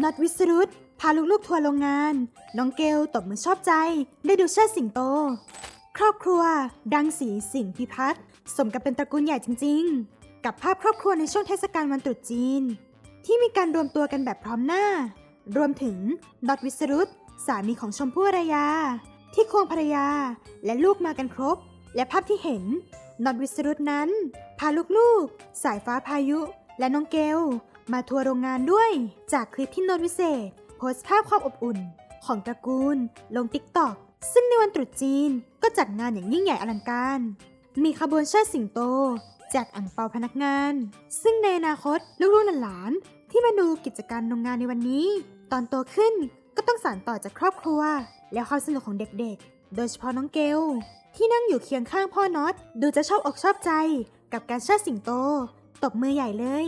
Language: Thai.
น็อตวิสรุตพาลูกๆทัวร์โรงงาน น้องเกลตบมือชอบใจ ได้ดูเชิดสิงโต ครอบครัว ดังสีสิงพิพัฒน์สมกับเป็นตระกูลใหญ่จริง ๆ กับภาพครอบครัวในช่วงเทศกาลวันตรุษจีน ที่มีการรวมตัวกันแบบพร้อมหน้า รวมถึงน็อตวิสรุตสามีของชมพู่อรยา ที่ควงภรรยาและลูกมากันครบ และภาพที่เห็นน็อตวิสรุตนั้น พาลูกๆ สายฟ้าพายุ และน้องเกล มาทัวร์โรงงานด้วย จากคลิปที่โนตวิเศษ โพสต์ภาพความอบอุ่น ของตระกูล ลงติ๊กต็อกซึ่งในวันตรุษจีนก็จัดงานอย่างยิ่งใหญ่อลังการ มีขบวนเชิดสิงโตแจกอ่างเปาพนักงาน ซึ่งในอนาคตลูกๆหลานๆที่มาดูกิจการโรงงานในวันนี้ ตอนโตขึ้นก็ต้องสานต่อจากครอบครัว และความสนุกของเด็กๆ โดยเฉพาะน้องเกลที่นั่งอยู่เคียงข้างพ่อน็อตดูจะชอบอกชอบใจ กับการเชิดสิงโต ตบมือใหญ่เลย